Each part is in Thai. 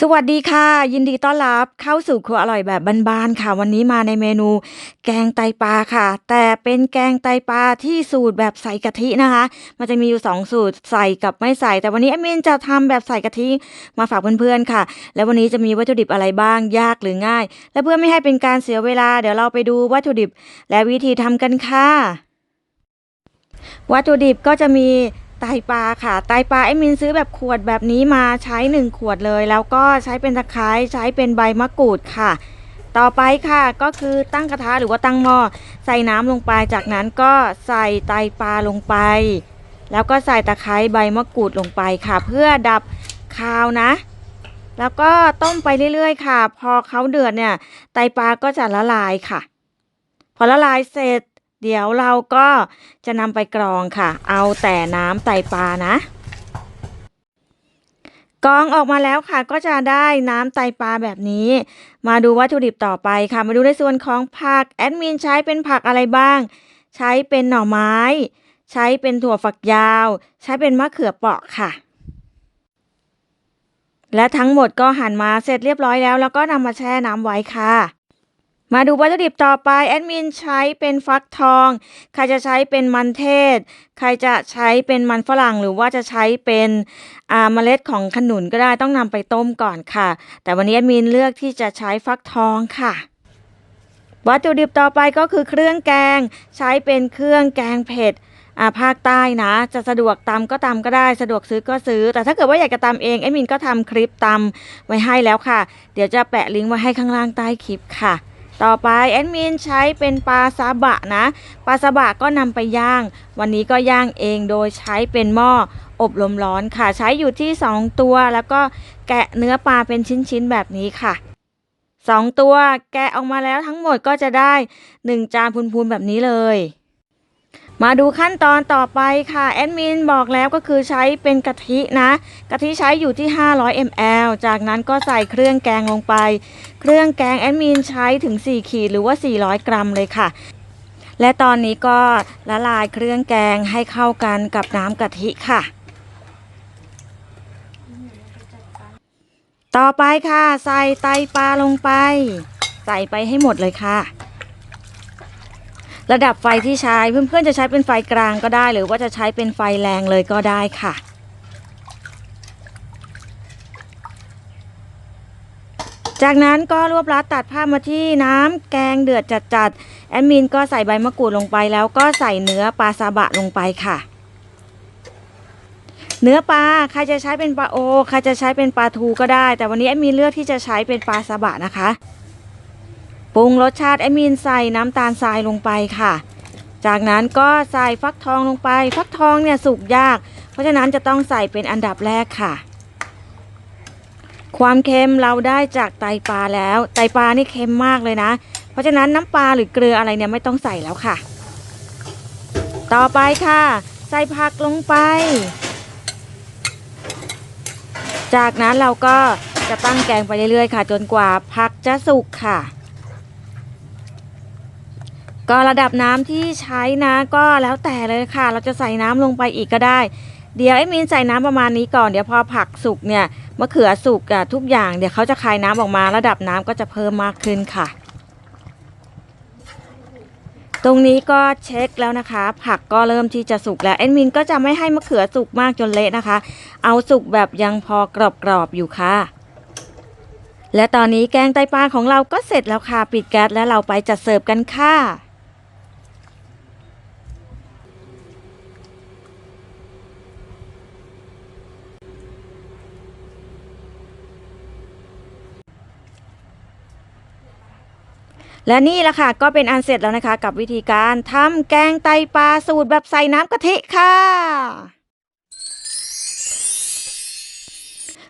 สวัสดีค่ะ ยินดีต้อนรับเข้าสู่ครัวอร่อยแบบบ้านๆค่ะ วันนี้มาในเมนู แกงไตปลาค่ะ แต่เป็นแกงไตปลาที่สูตรแบบใส่กะทินะคะ มันจะมีอยู่สองสูตรใส่กับไม่ใส่ แต่วันนี้แอดมินจะทำแบบใส่กะทิมาฝากเพื่อนๆค่ะ และวันนี้จะมีวัตถุดิบอะไรบ้างยากหรือง่าย และเพื่อไม่ให้เป็นการเสียเวลา เดี๋ยวเราไปดูวัตถุดิบ และวิธีทำกันค่ะ วัตถุดิบก็จะมี ไตปลาค่ะ ไตปลาไอ้มินซื้อแบบขวดแบบนี้มาใช้ 1 ขวดเลย แล้วก็ใช้เป็นตะไคร้ใช้เป็นใบมะกรูดค่ะ ต่อไปค่ะก็คือตั้งกระทะหรือว่าตั้งหม้อใส่น้ำลงไปจากนั้นก็ใส่ไตปลาลงไป แล้วก็ใส่ตะไคร้ใบมะกรูดลงไปค่ะ เพื่อดับคาวนะ แล้วก็ต้มไปเรื่อยๆ ค่ะ พอเขาเดือดเนี่ย ไตปลาก็จะละลายค่ะ พอละลายเสร็จ เดี๋ยวเราก็จะนำไปกรองค่ะ เอาแต่น้ำไตปลานะกรองออกมาแล้วค่ะก็จะได้น้ำไตปลาแบบนี้ มาดูวัตถุดิบต่อไปค่ะ มาดูในส่วนของผักแอดมินใช้เป็นผักอะไรบ้าง ใช้เป็นหน่อไม้ ใช้เป็นถั่วฝักยาว ใช้เป็นมะเขือเปราะค่ะ และทั้งหมดก็หั่นมาเสร็จเรียบร้อยแล้ว แล้วก็นำมาแช่น้ำไว้ค่ะ มาดูวัตถุดิบต่อไปแอดมินใช้เป็นฟักทอง ใครจะใช้เป็นมันเทศ ใครจะใช้เป็นมันฝรั่ง หรือว่าจะใช้เป็นเมล็ดของขนุนก็ได้ต้องนำไปต้มก่อนค่ะ แต่วันนี้แอดมินเลือกที่จะใช้ฟักทองค่ะวัตถุดิบต่อไปก็คือเครื่องแกง ใช้เป็นเครื่องแกงเผ็ดภาคใต้นะ จะสะดวกตำก็ตำก็ได้สะดวกซื้อก็ซื้อ แต่ถ้าเกิดว่าอยากจะตำเองแอดมินก็ทำคลิปตำไว้ให้แล้วค่ะ เดี๋ยวจะแปะลิงก์ไว้ให้ข้างล่างใต้คลิปค่ะ ต่อไปแอดมินใช้เป็นปลาซาบะนะปลาซาบะก็นำไปย่าง วันนี้ก็ย่างเองโดยใช้เป็นหม้ออบลมร้อนค่ะ ใช้อยู่ที่ 2 ตัว แล้วก็แกะเนื้อปลาเป็นชิ้นๆแบบนี้ค่ะ 2 ตัวแกะออกมาแล้วทั้งหมดก็จะได้ 1 จานพูนๆแบบนี้เลย มาดูขั้นตอนต่อไปค่ะแอดมินบอกแล้วก็คือใช้เป็นกะทินะ กะทิใช้อยู่ที่ 500 ml จากนั้นก็ใส่เครื่องแกงลงไป เครื่องแกงแอดมินใช้ถึง 4 ขีดหรือว่า 400 กรัมเลยค่ะ และตอนนี้ก็ละลายเครื่องแกงให้เข้ากันกับน้ำกะทิค่ะ ต่อไปค่ะ ใส่ไตปลาลงไป ใส่ไปให้หมดเลยค่ะ ระดับไฟที่ใช้เพื่อนๆจะใช้เป็นไฟกลางก็ได้ หรือว่าจะใช้เป็นไฟแรงเลยก็ได้ค่ะจากนั้นก็รวบรัดตัดภามาที่น้ำแกงเดือดจัดๆแอดมินก็ใส่ใบมะกรูดลงไปแล้วก็ใส่เนื้อปลาซาบะลงไปค่ะ เนื้อปลาใครจะใช้เป็นปลาโอ ใครจะใช้เป็นปลาทูก็ได้ แต่วันนี้แอดมินเลือกที่จะใช้เป็นปลาซาบะนะคะ ปรุงรสชาติแอดมินใส่น้ำตาลทรายลงไปค่ะ จากนั้นก็ใส่ฟักทองลงไป ฟักทองเนี่ยสุกยาก เพราะฉะนั้นจะต้องใส่เป็นอันดับแรกค่ะ ความเค็มเราได้จากไตปลาแล้ว ไตปลานี่เค็มมากเลยนะ เพราะฉะนั้นน้ำปลาหรือเกลืออะไรเนี่ยไม่ต้องใส่แล้วค่ะ ต่อไปค่ะ ใส่ผักลงไป จากนั้นเราก็จะตั้งแกงไปเรื่อยๆ ค่ะ จนกว่าผักจะสุกค่ะ ก็ระดับน้ำที่ใช้นะก็แล้วแต่เลยค่ะ เราจะใส่น้ำลงไปอีกก็ได้ เดี๋ยวไอ้มินใส่น้ำประมาณนี้ก่อนเดี๋ยวพอผักสุกเนี่ยมะเขือสุกอะทุกอย่างเดี๋ยวเขาจะคายน้ำออกมาระดับน้ำก็จะเพิ่มมากขึ้นค่ะ ตรงนี้ก็เช็คแล้วนะคะ ผักก็เริ่มที่จะสุกแล้วแอดมินก็จะไม่ให้มะเขือสุกมากจนเละนะคะ เอาสุกแบบยังพอกรอบๆอยู่ค่ะและตอนนี้แกงไตปลาของเราก็เสร็จแล้วค่ะ ปิดแก๊สแล้วเราไปจัดเสิร์ฟกันค่ะ และนี่แหละค่ะก็เป็นอันเสร็จแล้วนะคะ กับวิธีการทำแกงไตปลาสูตรแบบใส่น้ำกะทิค่ะ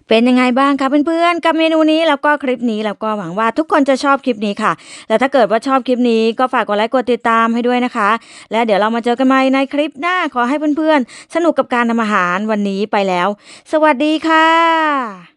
เป็นยังไงบ้างคะเพื่อนๆ กับเมนูนี้แล้วก็คลิปนี้แล้วก็หวังว่าทุกคนจะชอบคลิปนี้ค่ะและถ้าเกิดว่าชอบคลิปนี้ก็ฝากกดไลค์กดติดตามให้ด้วยนะคะ และเดี๋ยวเรามาเจอกันใหม่ในคลิปหน้าขอให้เพื่อนๆ สนุกกับการทำอาหารวันนี้ไปแล้ว สวัสดีค่ะ